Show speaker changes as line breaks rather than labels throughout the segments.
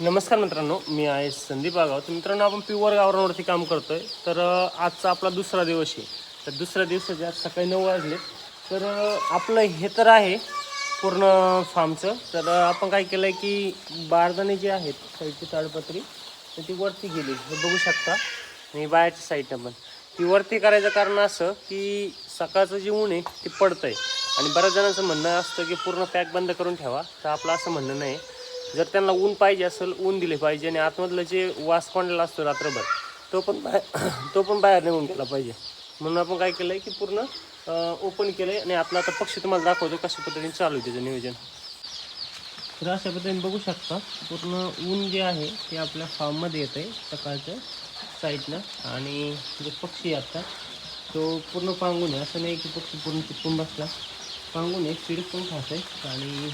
नमस्कार मित्रांनो मी आहे संदीप आगाव. तर मित्रांनो आपण प्युअर गावरांवरती काम करतो आहे तर आजचा आपला दुसरा दिवस आहे. तर दुसऱ्या दिवसाचे आज सकाळी नऊ वाजले. तर आपलं हे तर आहे पूर्ण फार्मचं तर आपण काय केलं आहे की बारदाणे जे आहेत साईडची ताडपत्री तर ती वरती गेली. हे बघू शकता. आणि बाहेरच्या साईडनं पण. ती वरती करायचं कारण असं की सकाळचं जे ऊन आहे ते पडतं आहे आणि बऱ्याच जणांचं म्हणणं असतं की पूर्ण पॅक बंद करून ठेवा. तर आपलं असं म्हणणं नाही. जर त्यांना ऊन पाहिजे असेल ऊन दिले पाहिजे आणि आतमधलं जे वास पडलेला असतो रात्रभर तो पण बाहेर तो पण बाहेर निघून गेला पाहिजे. म्हणून आपण काय केलं आहे की पूर्ण ओपन केलं आहे आणि आपला आता पक्षी तुम्हाला दाखवतो कशा पद्धतीने चालू आहे त्याचं नियोजन. तर अशा पद्धतीने बघू शकता पूर्ण ऊन जे आहे ते आपल्या फार्ममध्ये येतं आहे सकाळचं साईडनं आणि जे पक्षी आता तो पूर्ण पांगून आहे. असं नाही की पक्षी पूर्ण चिपकून बसला. पांगून आहे फीड पण खात आहे. आणि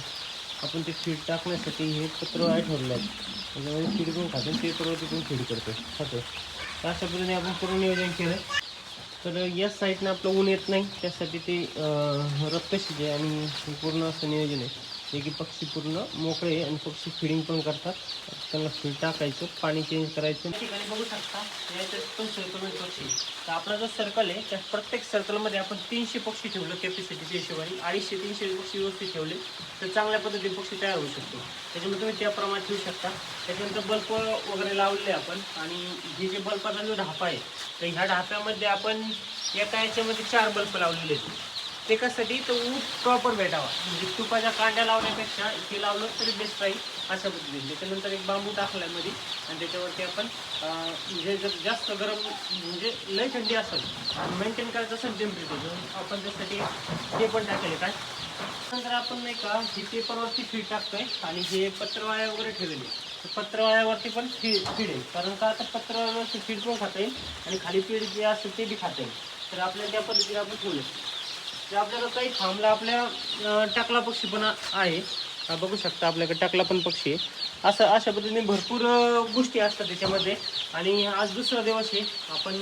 आपण ते फीड टाकण्यासाठी हे पत्रवाळे ठेवले आहे त्याच्यामध्ये फीड पण खातो. ते पत्र तिथून फीड करतो. खातो. तर अशा पद्धतीने आपण पूर्ण नियोजन केलं. तर या साईडनं आपलं ऊन येत नाही. त्यासाठी ते रक्तशी जे आणि पूर्ण असं नियोजन आहे. जे की पक्षी पूर्ण मोकळे आणि पक्षी फिडिंग पण करतात. त्यांना फीड टाकायचं पाणी चेंज करायचं. ठिकाणी बघू शकता याच्यात पण सर्कल पक्षी तर आपला जो सर्कल आहे त्या प्रत्येक सर्कलमध्ये आपण तीनशे पक्षी ठेवलं कॅपॅसिटीच्या हिशोबाने. अडीचशे तीनशे पक्षी व्यवस्थित ठेवले तर चांगल्या पद्धतीने पक्षी तयार होऊ शकतो. त्याच्यामुळे तुम्ही त्या प्रमाणात ठेवू शकता. त्याच्यानंतर बल्ब वगैरे लावलेले आपण आणि हे जे बल्बाचा जो ढापा आहे तर ह्या ढाप्यामध्ये आपण एका याच्यामध्ये चार बल्ब लावलेले आहेत. ते कशासाठी तर ऊस प्रॉपर भेटावा. म्हणजे तुपाच्या कांड्या लावण्यापेक्षा ते लावलं तरी बेस्ट राहील अशा पद्धतीने म्हणजे त्याच्यानंतर एक बांबू टाकलायमध्ये आणि त्याच्यावरती आपण म्हणजे जर जास्त गरम म्हणजे लय थंडी असेल मेंटेन करायचं असेल टेम्परेचर आपण त्यासाठी ते पण टाकले काय नंतर आपण नाही का ही पेपरवरती फीड टाकतोय आणि हे पत्रवाळ्या वगैरे ठेवलेले. तर पत्रवाळ्यावरती पण फीड फीड आहे. कारण का आता पत्रवाळ्यावरती फीड पण खाता येईल? आणि खाली पीड जे असेल ते बी खाता येईल. तर आपल्याला त्या पद्धतीने आपण ठेवले. तर आपल्याला काही थांबला आपल्या टाकला पक्षी पण आहे. हा बघू शकता आपल्याकडे टाकला पण पक्षी आहे. असं अशा पद्धतीने भरपूर गोष्टी असतात त्याच्यामध्ये. आणि आज दुसरा दिवस आहे. आपण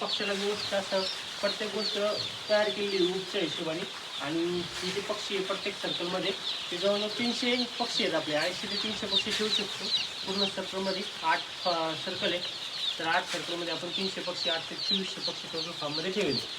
पक्षाला व्यवस्थित असं प्रत्येक गोष्ट तयार केलेली उपच्या हिशोबाने. आणि हे जे पक्षी आहे प्रत्येक सर्कलमध्ये ते जवळजवळ तीनशे पक्षी आहेत आपले. ऐंशी ते तीनशे पक्षी ठेवू शकतो. पूर्ण सर्कलमध्ये आठ सर्कल आहे. तर आठ सर्कलमध्ये आपण तीनशे पक्षी आठ ते चोवीसशे पक्षी टोटल फार्ममध्ये ठेवले